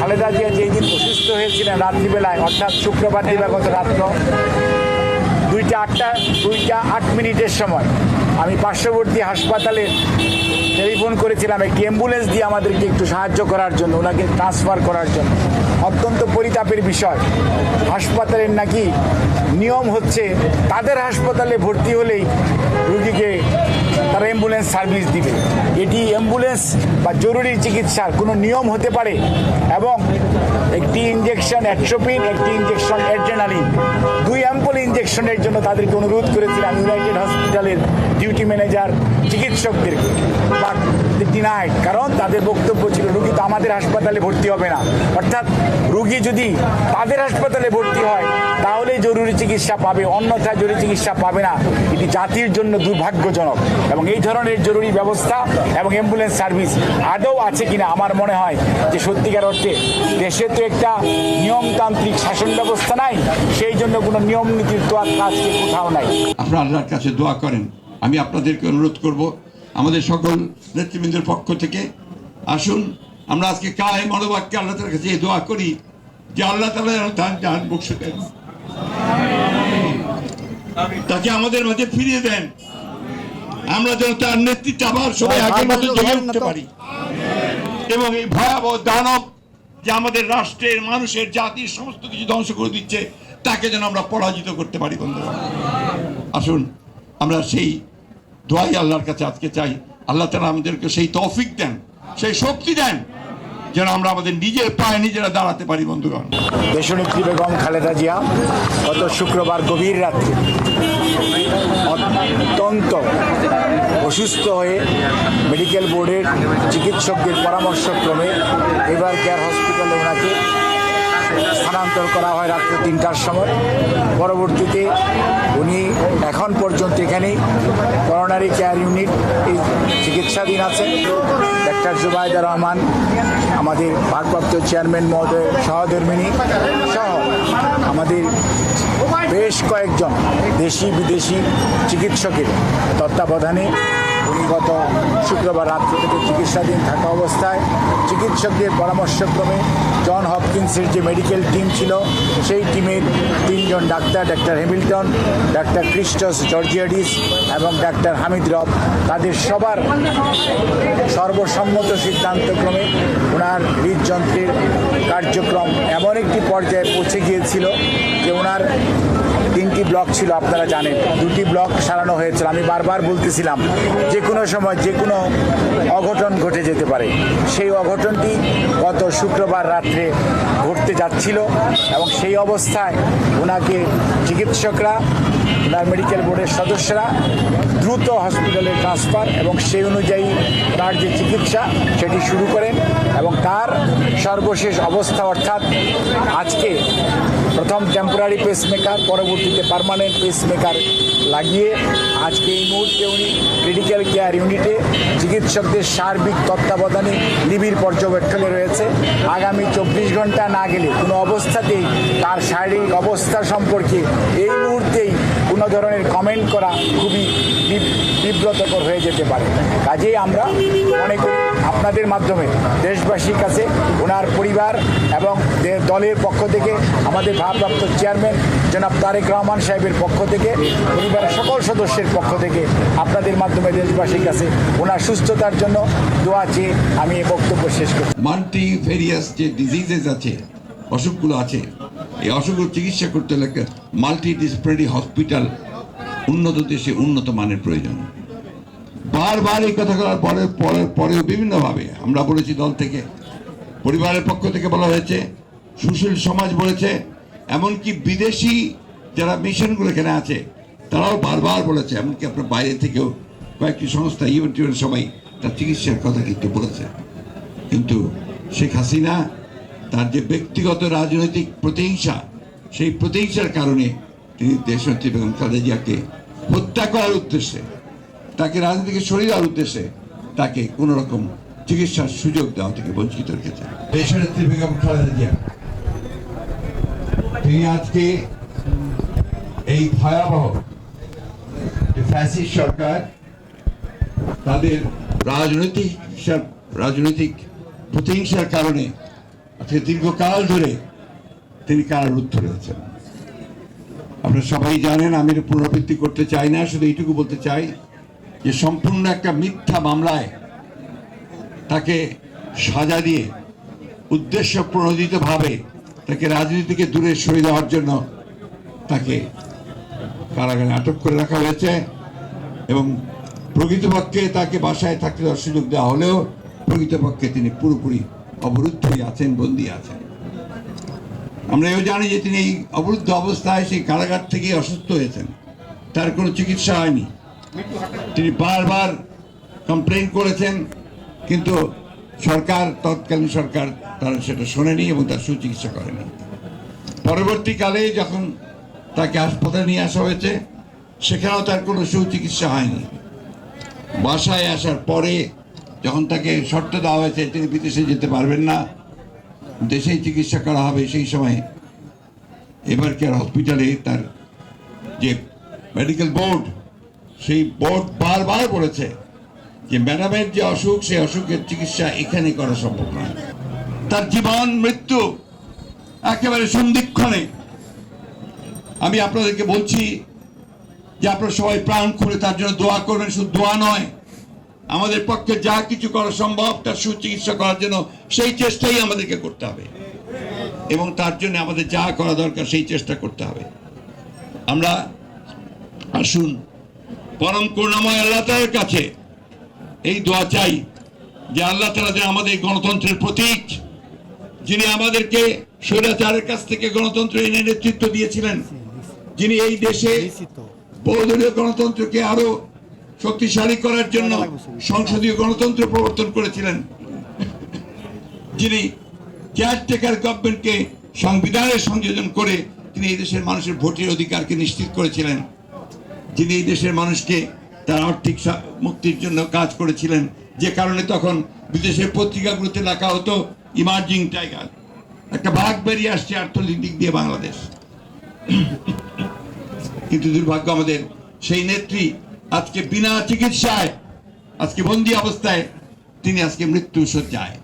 খালেদা জিয়া যেই দিন অসুস্থ হয়েছিলেন রাত্রিবেলায়, অর্থাৎ শুক্রবার দিবাগত রাত্র, দুইটা আটটা, দুইটা আট মিনিটের সময় আমি পার্শ্ববর্তী হাসপাতালে টেলিফোন করেছিলাম, একটি অ্যাম্বুলেন্স দিয়ে আমাদেরকে একটু সাহায্য করার জন্য, ওনাকে ট্রান্সফার করার জন্য। অত্যন্ত পরিতাপের বিষয়। হাসপাতালের নাকি নিয়ম হচ্ছে, তাদের হাসপাতালে ভর্তি হলেই রুগীকে তারা অ্যাম্বুলেন্স সার্ভিস দিবে। এটি অ্যাম্বুলেন্স বা জরুরি চিকিৎসার কোনো নিয়ম হতে পারে এবং একটি ইঞ্জেকশন অ্যাট্রোপিন একটি ইঞ্জেকশন অ্যাড্রেনালিন দুই অ্যাম্পল ইঞ্জেকশনের জন্য তাদেরকে অনুরোধ করেছিলাম। ইউনাইটেড হসপিটালের ডিউটি ম্যানেজার চিকিৎসকদেরকে বাট ডিনাইড কারণ তাদের বক্তব্য ছিল, রুগী তো আমাদের হাসপাতালে ভর্তি হবে না। অর্থাৎ রুগী যদি তাদের হাসপাতালে ভর্তি হয়, তাহলেই জরুরি চিকিৎসা পাবে, অন্যথায় জরুরি চিকিৎসা পাবে না। এটি জাতির জন্য দুর্ভাগ্যজনক, এবং এই ধরনের জরুরি ব্যবস্থা এবং অ্যাম্বুলেন্স সার্ভিস আদৌ আছে কিনা আমার মনে হয় যে সত্যিকার অর্থে দেশে তো একটা নিয়মতান্ত্রিক শাসন ব্যবস্থা নাই, সেই জন্য কোনো নিয়ম নীতির তো আজকে কোথাও নাই। আপনারা আল্লাহর কাছে দোয়া করেন। আমি আপনাদেরকে অনুরোধ করব আমাদের সকল নেতৃবৃন্দের পক্ষ থেকে আসুন আমরা আজকে কায় মনোবাক্যে আল্লাহ তালার কাছে দোয়া করি যে আল্লাহ তালা যেন জান বকশে দেন তাকে আমাদের মাঝে ফিরিয়ে দেন। আমরা যেন তার নেতৃত্বে আবার সবাই আগের মতো জেগে উঠতে পারি। এবং এই ভয়াবহ দানব যে আমাদের রাষ্ট্রের মানুষের জাতির সমস্ত কিছু ধ্বংস করে দিচ্ছে তাকে যেন আমরা পরাজিত করতে পারি বন্ধুরা। আসুন আমরা সেই দোয়াই আল্লাহর কাছে আজকে চাই। আল্লাহ তালা আমাদেরকে সেই তৌফিক দেন, সেই শক্তি দেন, যেন আমরা আমাদের নিজের পায়ে নিজেরা দাঁড়াতে পারি, বন্ধুগণ। দেশনেত্রী বেগম খালেদা জিয়া, গত শুক্রবার গভীর রাত্রে অত্যন্ত অসুস্থ হয়ে মেডিকেল বোর্ডের চিকিৎসকদের পরামর্শক্রমে এবার কেয়ার হসপিটালে ওনাকে স্থানান্তর করা হয় রাত্রে তিনটার সময়। পরবর্তীতে উনি এখন পর্যন্ত এখানেই করোনারি কেয়ার ইউনিট চিকিৎসাধীন আছে। ডাক্তার জুবাইদা রহমান, আমাদের ভারপ্রাপ্ত চেয়ারম্যান মহোদয়, সহধর্মিনী সহ আমাদের বেশ কয়েকজন দেশি বিদেশি চিকিৎসকের তত্ত্বাবধানে উনি গত শুক্রবার রাত্রি থেকে চিকিৎসাধীন থাকা অবস্থায় চিকিৎসকদের পরামর্শক্রমে জন হপকিন্সের যে মেডিকেল টিম ছিল, সেই টিমের তিনজন doctor doctor Hamilton, doctor Christos Georgiadis এবং ডাক্তার হামিদ রব, তাদের সবার সর্বসম্মত সিদ্ধান্তক্রমে ওনার হৃদযন্ত্রের কার্যক্রম এমন একটি পর্যায়ে পৌঁছে গিয়েছিল যে ওনার তিনটি ব্লক ছিল, আপনারা জানেন। দুটি ব্লক সারানো হয়েছিল। আমি বারবার বলতেছিলাম, যে কোনো সময় যে কোনো অঘটন ঘটে যেতে পারে। সেই অঘটনটি গত শুক্রবার রাত্রে ঘটতে যাচ্ছিল এবং সেই অবস্থায় ওনাকে চিকিৎসকরা, ওনার মেডিকেল বোর্ডের সদস্যরা দ্রুত হসপিটালে ট্রান্সফার এবং সেই অনুযায়ী তার যে চিকিৎসা, সেটি শুরু করেন এবং তার সর্বশেষ অবস্থা অর্থাৎ আজকে প্রথম টেম্পোরারি পেসমেকার পরবর্তীতে পার্মানেন্ট পেসমেকার লাগিয়ে আজকে এই মুহূর্তে উনি ক্রিটিক্যাল কেয়ার ইউনিটে চিকিৎসকদের সার্বিক তত্ত্বাবধানে নিবিড় পর্যবেক্ষণে রয়েছে। আগামী চব্বিশ ঘণ্টা না গেলে কোনো অবস্থাতেই তার শারীরিক অবস্থা সম্পর্কে এই মুহূর্তেই কোনো ধরনের কমেন্ট করা খুবই বিব- বিব্রতকর হয়ে যেতে পারে। কাজেই আমরা মনে করি আপনাদের মাধ্যমে দেশবাসীর কাছে, ওনার পরিবার এবং দলের পক্ষ থেকে, আমাদের ভারপ্রাপ্ত চেয়ারম্যান জনাব তারেক রহমান সাহেবের পক্ষ থেকে, পরিবারের সকল সদস্যের পক্ষ থেকে আপনাদের মাধ্যমে দেশবাসীর কাছে ওনার সুস্থতার জন্য দোয়া চেয়ে আমি এই বক্তব্য শেষ করছি। মাল্টি ভেরিয়াস যে ডিজিজেস আছে, অসুখগুলো আছে, এই অসুখগুলো চিকিৎসা করতে হলে মাল্টি ডিসিপ্লিনারি হসপিটাল উন্নত দেশে উন্নত মানের প্রয়োজন। বারবার এই কথা বলার পরে পরে, পরেও বিভিন্নভাবে আমরা বলেছি দল থেকে, পরিবারের পক্ষ থেকে বলা হয়েছে, সুশীল সমাজ বলেছে, এমনকি বিদেশি যারা মিশনগুলো এখানে আছে, তারাও বারবার বলেছে, এমনকি আপনার বাইরে থেকেও কয়েকটি সংস্থা ইভেন্ট সবাই তার চিকিৎসার কথা কিন্তু বলেছে। কিন্তু শেখ হাসিনা তার যে ব্যক্তিগত রাজনৈতিক প্রতিহিংসা, সেই প্রতিহিংসার কারণে তিনি দেশনেত্রী বেগম খালেদা জিয়াকে হত্যা করার উদ্দেশ্যে তাকে রাজনীতি থেকে সরিয়ে দেওয়ার উদ্দেশ্যে তাকে কোনো রকম চিকিৎসার সুযোগ দেওয়া থেকে বঞ্চিত রেখেছে। দেশনেত্রী বেগম খালেদা জিয়া। তিনি আজকে এই ভয়াবহ যে সরকার, তাদের রাজনৈতিক রাজনৈতিক প্রতিহিংসার কারণে আজকে দীর্ঘকাল ধরে তিনি কারারুদ্ধ রয়েছেন। আপনারা সবাই জানেন আমি পুনরাবৃত্তি করতে চাই না, শুধু এইটুকু বলতে চাই যে সম্পূর্ণ একটা মিথ্যা মামলায় তাকে সাজা দিয়ে উদ্দেশ্য প্রণোদিতভাবে তাকে রাজনীতি থেকে দূরে সরে দেওয়ার জন্য তাকে কারাগারে আটক করে রাখা হয়েছে এবং প্রকৃতপক্ষে তাকে বাসায় থাকতে দেওয়ার সুযোগ দেওয়া হলেও প্রকৃতপক্ষে তিনি পুরোপুরি অবরুদ্ধই আছেন, বন্দী আছেন। আমরা এও জানি যে তিনি অবরুদ্ধ অবস্থায় সেই কারাগার থেকে অসুস্থ হয়েছেন। তার কোনো চিকিৎসা হয়নি। তিনি বারবার কমপ্লেন করেছেন, কিন্তু সরকার, তৎকালীন সরকার তারা সেটা শোনেনি এবং তার সুচিকিৎসা করেনি। পরবর্তীকালে যখন তাকে হাসপাতালে নিয়ে আসা হয়েছে, সেখানেও তার কোনো সুচিকিৎসা হয়নি। বাসায় আসার পরে যখন তাকে শর্ত দেওয়া হয়েছে, তিনি বিদেশে যেতে পারবেন না, দেশেই চিকিৎসা করা হবে সেই সময়ে, এবার কেয়ার হসপিটালে তার যে মেডিকেল বোর্ড সেই বোর্ড বারবার বলেছে যে ম্যাডামের যে অসুখ, সেই অসুখের চিকিৎসা এখানে করা সম্ভব নয়। তার জীবন, মৃত্যু একেবারে সন্ধিক্ষণে। আমি আপনাদেরকে বলছি যে আপনারা সবাই প্রাণ খুলে তার জন্য দোয়া করবেন, শুধু দোয়া নয়। আমাদের পক্ষে যা কিছু করা সম্ভব, তার সুচিকিৎসা করার জন্য সেই চেষ্টাই আমাদেরকে করতে হবে। এবং তার জন্য আমাদের যা করা দরকার সেই চেষ্টা করতে হবে। আমরা আসুন। পরম করুণাময় আল্লাহ তালার কাছে এই দোয়া চাই যে আল্লাহ তালা যে আমাদের গণতন্ত্রের প্রতীক, যিনি আমাদেরকে স্বৈরাচারের কাছ থেকে গণতন্ত্র এনে নেতৃত্ব দিয়েছিলেন, যিনি এই দেশে বহুদলীয় গণতন্ত্রকে আরও শক্তিশালী করার জন্য সংসদীয় গণতন্ত্র প্রবর্তন করেছিলেন, যিনি কেয়ারটেকার গভর্নমেন্টকে সংবিধানের সংযোজন করে তিনি এই দেশের মানুষের ভোটের অধিকারকে নিশ্চিত করেছিলেন। যিনি এই দেশের মানুষকে তার আর্থিক মুক্তির জন্য কাজ করেছিলেন, যে কারণে তখন বিদেশের পত্রিকাগুলোতে লেখা হতো ইমার্জিং টাইগার একটা ভাগ বেরিয়ে আসছে অর্থনৈতিক দিয়ে বাংলাদেশ। কিন্তু দুর্ভাগ্য আমাদের, সেই নেত্রী আজকে বিনা চিকিৎসায়, আজকে বন্দি অবস্থায়, তিনি আজকে মৃত্যু সজ্জায়